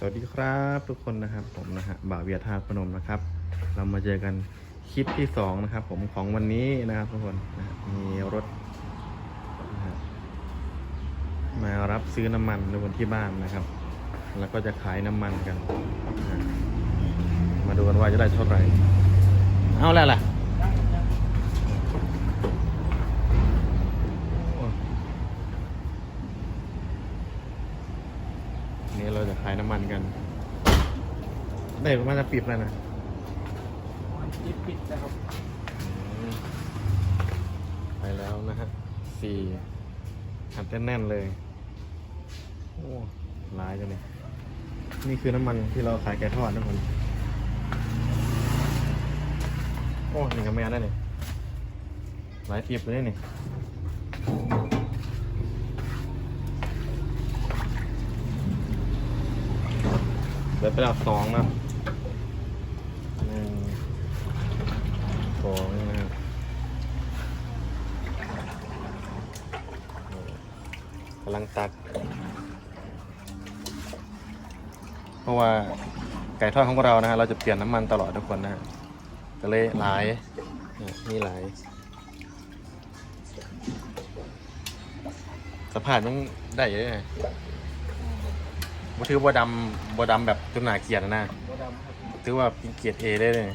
สวัสดีครับทุกคนนะครับผมนะฮะบ่าวเวียธาพนมนะครับ เรามาเจอกันคลิปที่สองนะครับ ผมของวันนี้นะครับทุกคนนะฮะมีรถนะฮะมารับซื้อน้ำมันในวันที่บ้านนะครับ แล้วก็จะขายน้ำมันกันนะฮะมาดูกันว่าจะได้เท่าไหร่เอาแล้วล่ะโอ้ นี่เราจะขายน้ำมันกัน ได้ประมาณจะปิดแล้วนะปิดปิดนะครับอืมไปแล้วนะฮะสี่หัดแน่นๆเลย โอ้หลายจังเลยนี่คือน้ำมันที่เราขายแกทอดนะคนโอ้นี่กับแม่ได้เนี่ยหลายเทียบเลยนี่ เดี๋ยวไปแล้วสองนะหนึ่งสองนะครับกำลังตัก เพราะว่าไก่ทอดของเรานะฮะเราจะเปลี่ยนน้ำมันตลอดทุกคนนะฮะก็เลยหลายนี่หลายสภาพยังได้อยู่เลย บ่ถือว่าดำบ่ดำแบบจนหนาเกลียดนะนะตัวดำครับถือว่าเป็นเกียรติเอได้เลย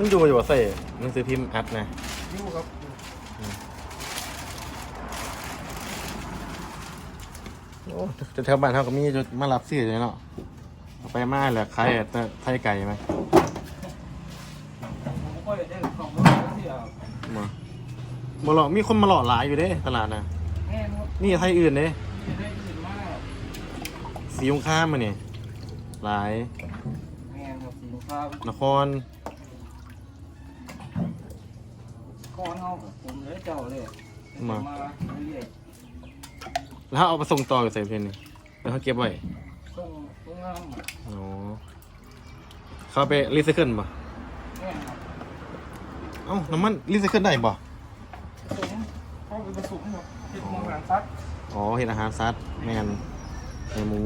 มึงดูอยู่ว่าใส่หนังสือพิมพ์อัดนะยูครับโอ้จะแถวบ้านเขาก็มีจุดมารับซื้อเลยเนาะเอาไปมาแหละขายแต่ไทยไก่ไหมผมก็ได้ของรถที่เอามาบ่หลอกมีคนมาหลอกหลายอยู่เด้ตลาดนะแง่หมดนี่ไทยอื่นเด้จะได้ยินมากสียงข้ามมาเนี่ยหลายแง่ครับสินค้านคร ก้อนเขาผมเลยเจ้าเลยมาเรื่อยแล้วเอาไปส่งต่อกับใส่เพนนี่แล้วเขาเก็บไว้ๆส่งส่งงามอ๋อเขาไปรีไซเคิลป่ะแง่ครับเอ้าน้ำมันรีไซเคิลได้ป่ะผสมเข้าไปผสมแบบเห็ดหมูหางซัดอ๋อเห็นอาหารซัดแมนในหมู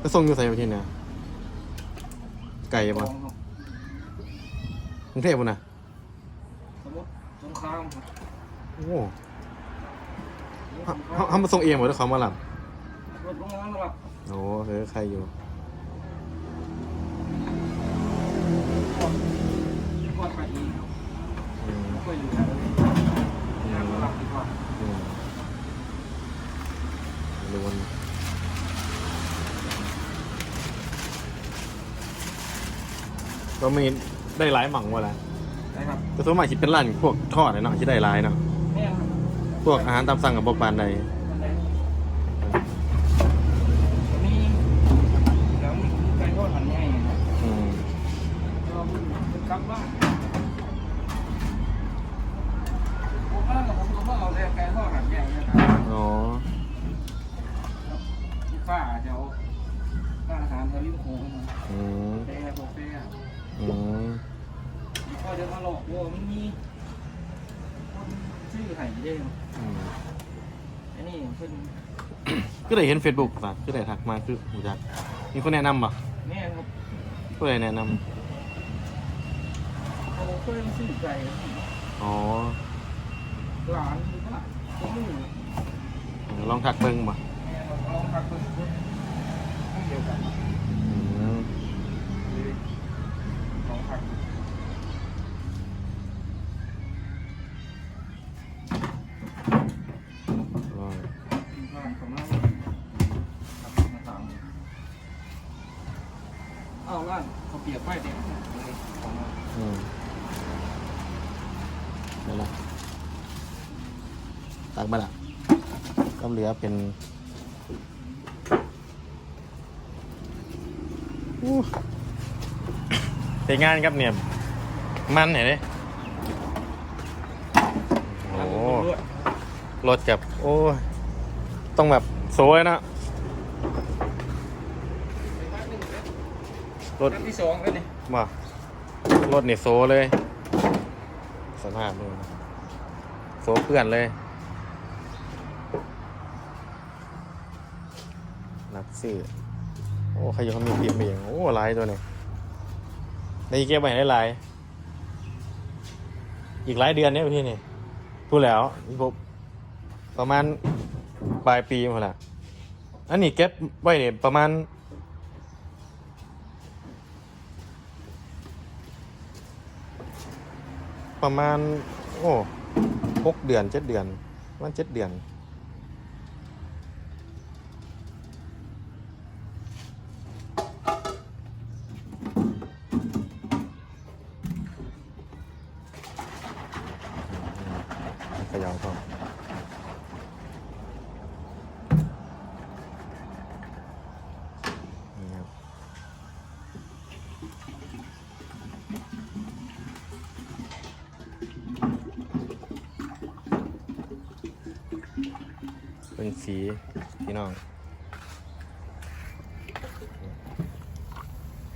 ก็ส่งอยู่ใส่เพนเนี่ยไก่ขป่ะองครับกรุงเทพป่ะนะสมมติ สงครามครับโอ้เขาเขาเขามาส่งเองหมดหรือเขามาหลับรถโรงงานระดับโอ้เออใครอยู่ก่อนก่อนไปอีกอืมก็อยู่แล้วอืงานมระดับดีกว่าอืมลวนก็มีได้หลายหม่องว่าละนะ ครับแต่ส่วนมากคิดเป็นร้านพวกทอดเลยเนาะที่ได้หลายเนาะแง่ครับพวกอาหารตามสั่งกับบปานใด นี่แล้วมีไก่ทอดหันใหญ่นะ อืม เราเป็นกลับบ้านผมว่ากับผมก็ว่าเอาแต่ไก่ทอดหันใหญ่นะครับ อ๋อ ลูกค้าจะเอาร้านอาหารแถวริมโขงมา อืม แต่กาแฟ อืม ก็จะมาหลอกว่ามันมีคนชื่อไห่เด้ง อืม อันนี้เพิ่น ก็ได้เห็นเฟซบุ๊กป่ะก็ได้ทักมาคือหูจักมีคนแนะนำป่ะแม่ครับก็ได้แนะนเขาเคยซื้อไก่ำอ๋อหลานหรือว่าเขาไม่รู้ลองทักเบิ่งป่ะแม่เราลองทักเพิ่นเพิ่นเดียวกันอืมลองทัก ลอง ทีมงานของเรามาตามอ้าวร้านเขาเปียกไฟเด็กของเรา อืมนั่นแหละตักมาละ ก็เหลือเป็นอู้เฮ็ดงานครับเนี่ย มันไหนเด้โอ้รถกับโอ้ยต้องแบบโซ่เลยเนาะรถที่สองแล้วนี่มารถนี่โซ่เลยสภาพเลยโซ่เพื่อนเลย รับซื้อโอ้ใครยังมีพิมพ์เองโอ้ลายตัวนี้ในเก็บไว้ได้หลาย อีกหลายเดือนเนี่ยพี่นี่พูดแล้วอีกพบประมาณปลายปีมาละอันนี้เก็บไว้เนี่ยประมาณประมาณ โอ้หกเดือนเจ็ดเดือนมันเจ็ดเดือน เป็นสีพี่น้อง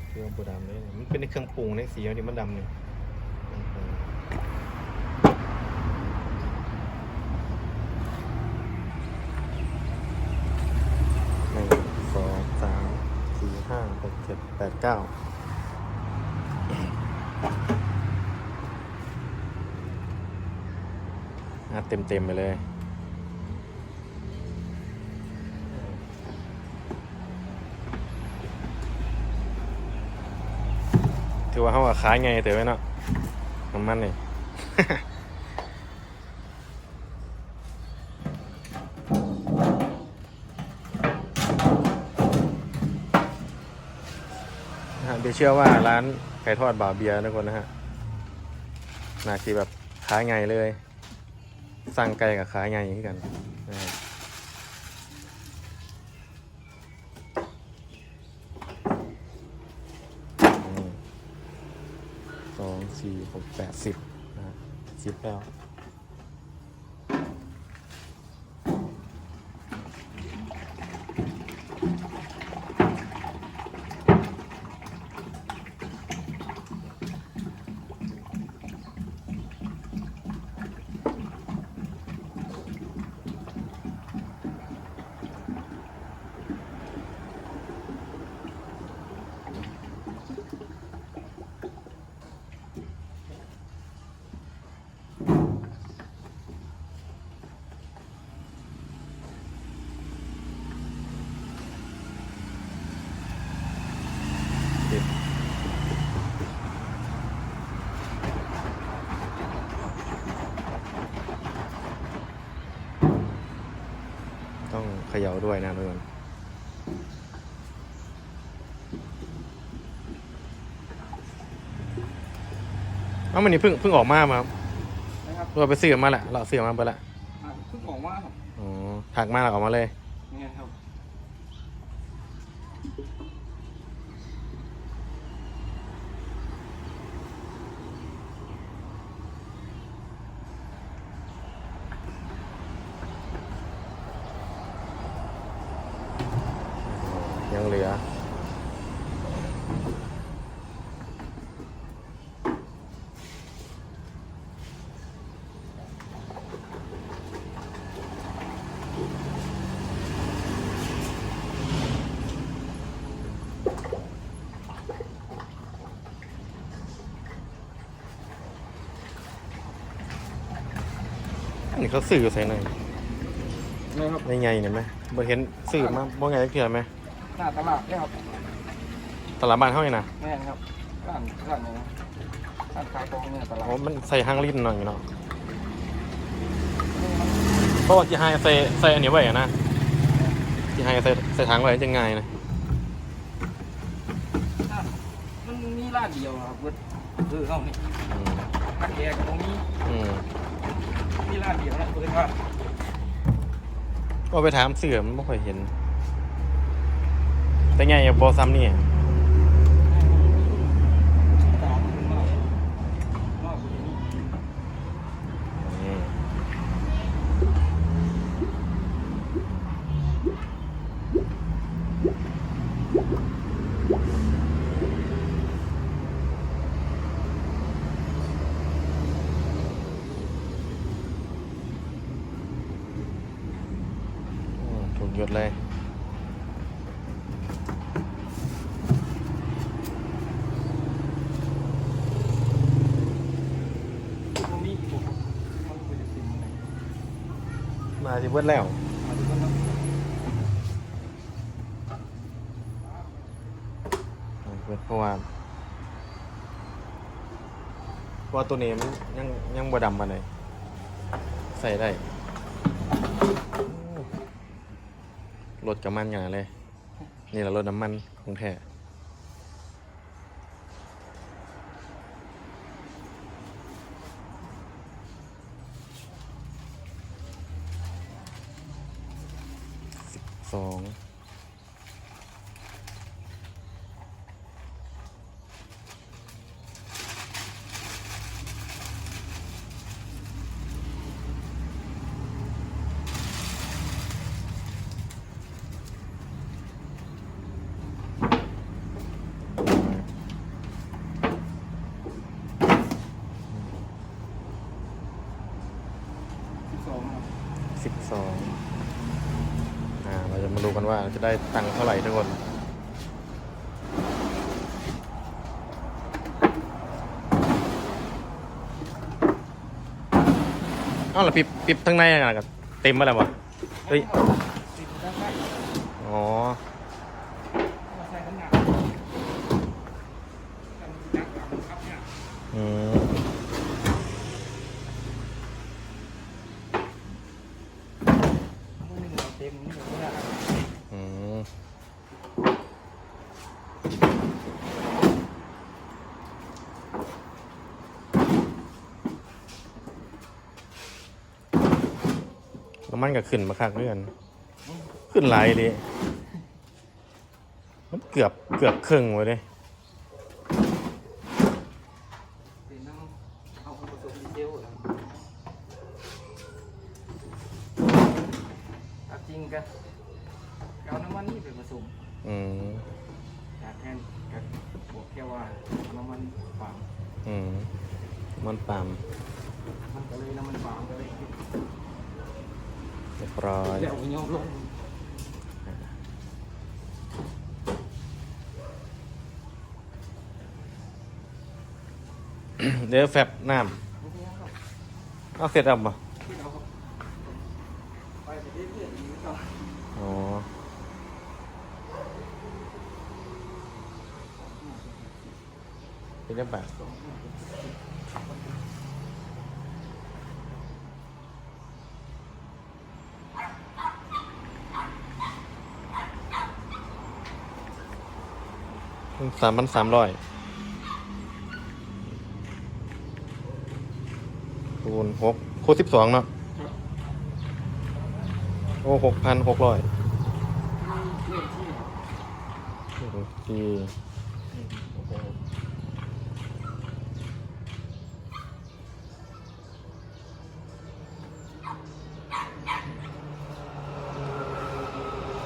เครื่องปูดำเลยมันเป็นในเครื่องปรุงในสีมันนี่มันดำนี่อืมหนึ่งสองสามสี่ห้าหกเจ็ดแปดเก้าอะเต็มเต็มไปเลย ถือว่าเขาว่าขายไงเต๋อไว้เนาะน้ำมันนี่นะเดี๋ยวเชื่อว่าร้านไก่ทอดบ่าวเบียร์ทุกคนนะฮะนาทีแบบขายไงเลย สั่งไก่กับขายไงอย่างนี้กันนะฮะอืมสอง ผมแปดสิบนะสิบแล้ว ต้องเขย่าด้วยนะทุกคนเอ้ามันนี่เพิ่งเพิ่งออกมามาครับนะครับเราไปซื้อมาแหละเราซื้อมาไปละอะเพิ่งออกมาครับอ๋อถักมาแล้วออกมาเลย นี่ครับ ยังเหลือ อันนี้เขาสื่อใส่หน่อยนี่ครับในไงเนี่ยไหมบ่เห็นสื่อมาบ่ไงเกี่ยวไหม หน้าตลาดเนี่ยครับตลาดบ้านเขาเนี่ยนะแม่นครับร้านร้านนี้นะร้านขายของเนี่ยตลาดโอ้มันใส่ห้างลิ้นหน่อยเนาะเพราะว่าจีไฮใส่ใส่อันนี้ไว้อะนะจีไฮใส่ใส่ถังไว้จะง่ายนะมันมีร้านเดียวครับเว้ยคือเขานี่อืมร้านแยกตรงนี้อืมมีร้านเดียวนะเพื่อนว่าก็ไปถามเสื่อมนไม่ค่อยเห็น แต่ไงอย่าบอกซ้ำนี่หยุดเลย เบิดแล้ว เบิดเพราะว่าเพราะว่าตัวนี้มันยังยังบ่ดำมาเลยใส่ได้รถกับมันอย่างนั้นเลย นี่แหละรถน้ำมันของแท้สิบสอง สิบสองครับ สิบสองอ่า เราจะมาดู กันว่าจะได้ตังค์เท่าไหร่ทุกคนอ้าวหรอปิบปิบทั้งในอะไรกันเต็มมาแล้ววะเฮ้ย อ๋อ มาใส่น้ำหนักกันนักกับครับเนี่ย อืม มันมีเต็มนี่ไม่ได้ อืม แล้วมันก็ขึ้นมาคักเรื่อนขึ้นหลายดิมันเกือบเกือบครึ่งไว้เลยเป็นน้ำเอาผสมดีเซลแล้วตัดจริงกันเอาน้ำมันนี่ไปผสมอืมจากแทนกับบวกแค่ว่าเอาน้ำมันปาล์มอืมมันปาล์มมันก็เลยน้ำมันปาล์มก็เลยเรียบร้อยเดี๋ยวโยมลงเดี๋ยวแฟบน้ำเอาเสร็จแล้วป่ะที่เราไปเรื่อยๆอย่างนี้ต่ออ๋อเป็นยังไง สามพันสามร้อยคูณหกคูณสิบสองเนาะโอ้หกพันหกร้อยเรื่องที่ที่โอ้โห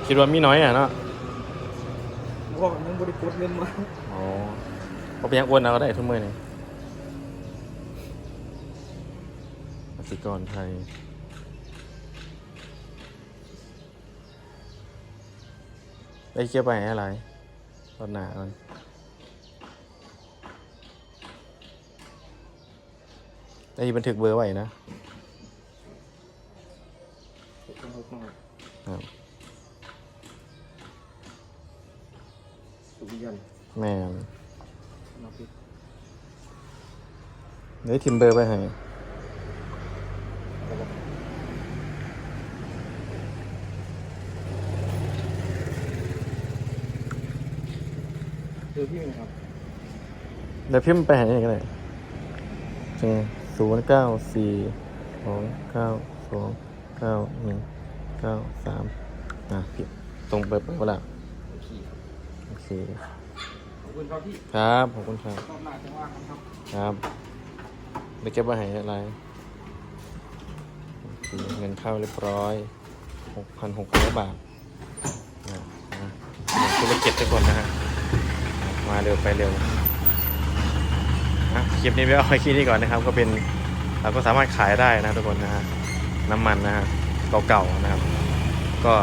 คิดว่ามีน้อยอะเนาะ ว่ามันบริกรเงินมาอ๋อเขาไปยังอ้วนเอาก็ได้ทุกมือนี่กสิกรไทยได้เกี่ยวไปอะไรตอนหนามันได้บันทึกเบอร์ไว้นะ ได้ทิมเบอร์ไปให้คือพี่ครับเดี๋ยวพิมพ์ไปให้ก็ได้จึงศูนย์เก้าสี่สองเก้าสองเก้าหนึ่งเก้าสามนะพิมพ์ตรงเปิดเปิดเวลาโอเคโอเค ขอบคุณครับพี่ครับ ขอบคุณครับรอบหน้าจะว่ากันครับ ครับ เดี๋ยวเก็บไว้ให้อะไร เงินเข้าเรียบร้อยหกพันหกร้อยบาทนะนะธุรกิจทุกคนนะฮะ มาเร็วไปเร็วอะคลิปนี้ไปเอาไว้แค่นี้ก่อนนะครับ ก็เป็นเราก็สามารถขายได้นะทุกคนนะฮะน้ำมันนะฮะเก่าๆนะครับ ก็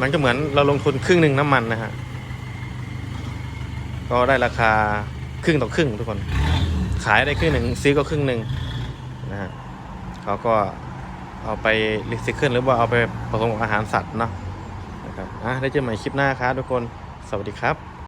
มันก็เหมือนเราลงทุนครึ่งหนึ่งน้ำมันนะฮะก็ได้ราคาครึ่งต่อครึ่งทุกคน ขายได้ครึ่งหนึ่งซื้อก็ครึ่งหนึ่งนะฮะเขาก็เอาไปรีไซเคิลหรือว่าเอาไปผสมกับอาหารสัตว์เนาะนะครับอะได้เจอใหม่คลิปหน้าครับทุกคนสวัสดีครับ